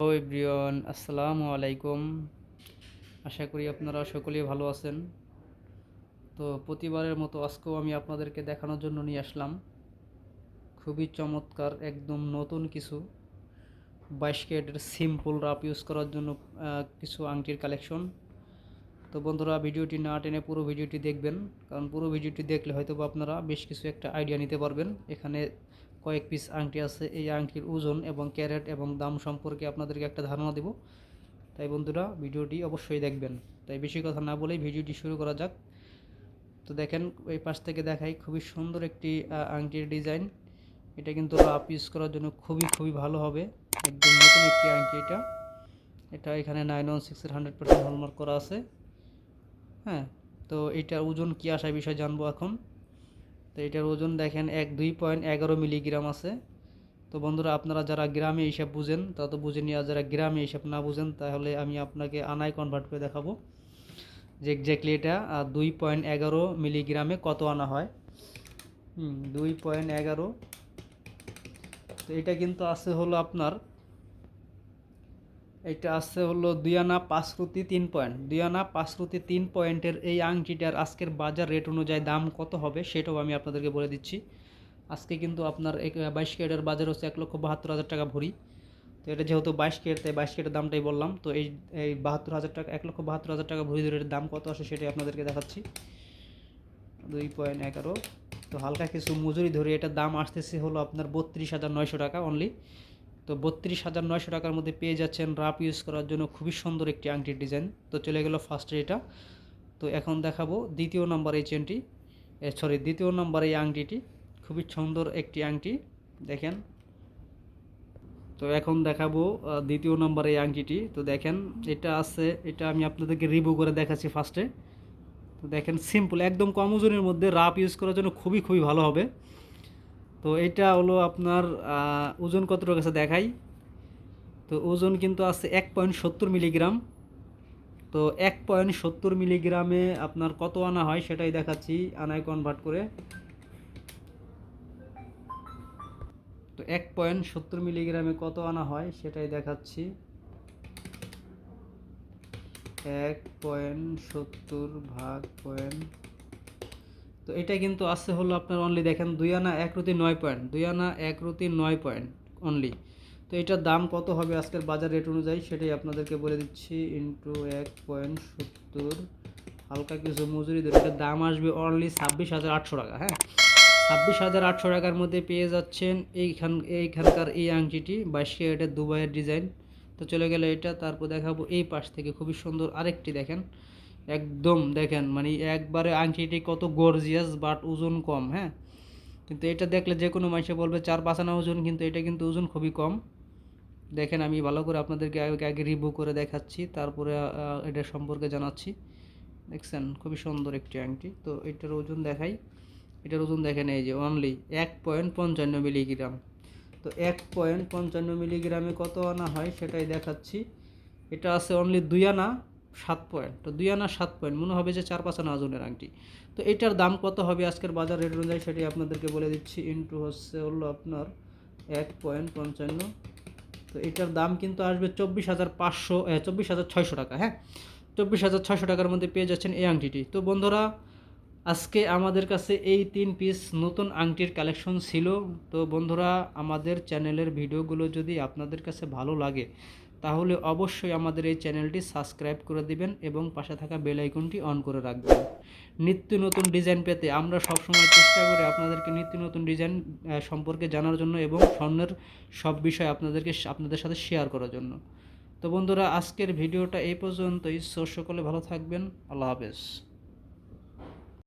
Hello everyone, আসসালামু আলাইকুম। আশা করি আপনারা সকলেই ভালো আছেন। তো প্রতিবারের মতো আজকেও আমি আপনাদেরকে দেখানোর জন্য নিয়ে আসলাম। খুবই চমৎকার, একদম নতুন কিছু। বাইশ ক্যারেটের সিম্পল রাপ ইউজ করার জন্য কিছু আংটির কালেকশন। তো বন্ধুরা, ভিডিওটি না টেনে পুরো ভিডিওটি দেখবেন। কারণ পুরো ভিডিওটি দেখলে হয়তো আপনারা বেশ কিছু একটা আইডিয়া নিতে পারবেন। এখানে কয়েক পিস আংটি আছে, এই আংটির ওজন এবং ক্যারেট এবং দাম সম্পর্কে আপনাদেরকে একটা ধারণা দেব। তাই বন্ধুরা, ভিডিওটি অবশ্যই দেখবেন। তাই বেশি কথা না বলেই ভিডিওটি শুরু করা যাক। তো দেখেন, এই পাশ থেকে দেখাই খুবই সুন্দর একটি আংটির ডিজাইন। এটা কিন্তু রাপ ইউজ করার জন্য খুবই খুবই ভালো হবে। একদম নতুন একটি আংটি এটা। এটা এখানে নাইন ওয়ান সিক্সের হান্ড্রেড পার্সেন্ট হলমার্ক করা আছে। হ্যাঁ তো এটার ওজন কী আসা বিষয় জানব এখন। তো এটার ওজন দেখেন এক, দুই পয়েন্ট এগারো মিলিগ্রাম আছে। তো বন্ধুরা, আপনারা যারা গ্রামে হিসাব বুঝেন, তা তো বুঝে নিয়ে যারা গ্রামে হিসাব না বুঝেন, তাহলে আমি আপনাকে আনায় কনভার্ট করে দেখাবো যে এক্স্যাক্টলি এটা দুই পয়েন্ট এগারো মিলিগ্রামে কত আনা হয়। দুই পয়েন্ট এগারো। তো এটা কিন্তু আছে হলো আপনার এটা আছে হলো দুই আনা পাঁচ তিন পয়েন্ট। দুই আনা পাঁচ তিন পয়েন্টের এই আংটিটার আজকের বাজার রেট অনুযায়ী দাম কত হবে সেটাও আমি আপনাদেরকে বলে দিচ্ছি। আজকে কিন্তু আপনার বাইশ ক্যারেটের বাজার হচ্ছে এক লক্ষ বাহাত্তর হাজার টাকা ভরি। তো এটা যেহেতু বাইশ ক্যারেট, তাই বাইশ ক্যারেটের দামটাই বললাম। তো এই এই বাহাত্তর হাজার টাকা, এক লক্ষ বাহাত্তর হাজার টাকা ভরি ধরে দাম কত আসে সেটাই আপনাদেরকে দেখাচ্ছি। দুই পয়েন্ট এগারো। তো হালকা কিছু মজুরি ধরে এটার দাম আসতেছে হলো আপনার বত্রিশ হাজার নয়শো টাকা অনলি তো বত্রিশ হাজার নয়শো টাকার মধ্যে পেয়ে যাচ্ছেন রাপ ইউজ করার জন্য খুবই সুন্দর একটি আংটির ডিজাইন তো চলে গেল ফার্স্টে এটা। তো এখন দেখাবো দ্বিতীয় নম্বর এই চেনটি সরি দ্বিতীয় নম্বর এই আংটিটি খুবই সুন্দর একটি আংটি, দেখেন। তো এখন দেখাবো দ্বিতীয় নম্বর এই আংটিটি তো দেখেন, এটা আছে, এটা আমি আপনাদেরকে রিভিউ করে দেখাচ্ছি ফার্স্টে তো দেখেন সিম্পল একদম কম ওজনের মধ্যে রাপ ইউজ করার জন্য খুবই খুবই ভালো হবে। তো এটা হলো আপনার ওজন কতটুকু আছে দেখাই। তো ওজন কিন্তু আছে এক পয়েন্ট সত্তর মিলিগ্রাম। তো এক পয়েন্ট সত্তর মিলিগ্রামে আপনার কত আনা হয় সেটাই দেখাচ্ছি, আনায় কনভার্ট করে। তো এক পয়েন্ট সত্তর মিলিগ্রামে কত আনা হয় সেটাই দেখাচ্ছি। এক পয়েন্ট সত্তর ভাগ পয়েন্ট তো এটা কিন্তু আছে হলো আপনার অনলি দেখেন দুই আনা এক রুতি নয় পয়েন্ট দুই আনা এক রুতি নয় পয়েন্ট অনলি তো এটার দাম কত হবে আজকের বাজার রেট অনুযায়ী সেটাই আপনাদেরকে বলে দিচ্ছি। ইন্টু এক পয়েন্ট সত্তর, হালকা কিছু মজুরি এটার দাম আসবে অনলি ছাব্বিশ হাজার আটশো টাকা হ্যাঁ? ছাব্বিশ হাজার আটশো টাকার মধ্যে পেয়ে যাচ্ছেন এইখান, এইখানকার এই আংটিটি বাইশ ক্যারেটের দুবাইয়ের ডিজাইন তো চলে গেলে এটা, তারপর দেখাবো এই পাশ থেকে। খুবই সুন্দর আরেকটি দেখেন। একদম দেখেন মানে একবারে আংটিটি কত গর্জিয়াস বাট ওজন কম হ্যাঁ? কিন্তু এটা দেখলে যে কোনো মানুষে বলবে চার পাঁচ আনা ওজন, কিন্তু এটা কিন্তু ওজন খুবই কম। দেখেন, আমি ভালো করে আপনাদেরকে আগে আগে রিভিউ করে দেখাচ্ছি, তারপরে এটা সম্পর্কে জানাচ্ছি। দেখছেন, খুবই সুন্দর একটি আংটি। তো এটার ওজন দেখাই। এটার ওজন দেখেন, এই যে অনলি এক পয়েন্ট পঞ্চান্ন মিলিগ্রাম তো এক পয়েন্ট পঞ্চান্ন মিলিগ্রামে কত আনা হয় সেটাই দেখাচ্ছি। এটা আছে অনলি দুই আনা। সাত পয়েন্ট তো দুই আনা সাত পয়েন্ট মনে হবে যে চার পাঁচ আনা ওজনের আংটি। তো এটার দাম কত হবে আজকের বাজার রেট অনুযায়ী সেটি আপনাদেরকে বলে দিচ্ছি। ইন্টু হচ্ছে হলো আপনার এক পয়েন্ট পঞ্চান্ন। তো এটার দাম কিন্তু আসবে চব্বিশ হাজার পাঁচশো চব্বিশ হাজার ছয়শো টাকা হ্যাঁ? চব্বিশ হাজার ছয়শো টাকার মধ্যে পেয়ে যাচ্ছেন এই আংটিটি। তো বন্ধুরা, আজকে আমাদের কাছে এই তিন পিস নতুন আংটির কালেকশন ছিল। তো বন্ধুরা, আমাদের চ্যানেলের ভিডিওগুলো যদি আপনাদের কাছে ভালো লাগে তাহলে অবশ্যই আমাদের এই চ্যানেলটি সাবস্ক্রাইব করে দিবেন এবং পাশে থাকা বেল আইকনটি অন করে রাখবেন। নিত্য নতুন ডিজাইন পেতে আমরা সবসময় চেষ্টা করি আপনাদেরকে নিত্য নতুন ডিজাইন সম্পর্কে জানার জন্য এবং স্বর্ণের সব বিষয় আপনাদেরকে আপনাদের সাথে শেয়ার করার জন্য। তো বন্ধুরা, আজকের ভিডিওটা এই পর্যন্তই। সকলে ভালো থাকবেন। আল্লাহ হাফেজ।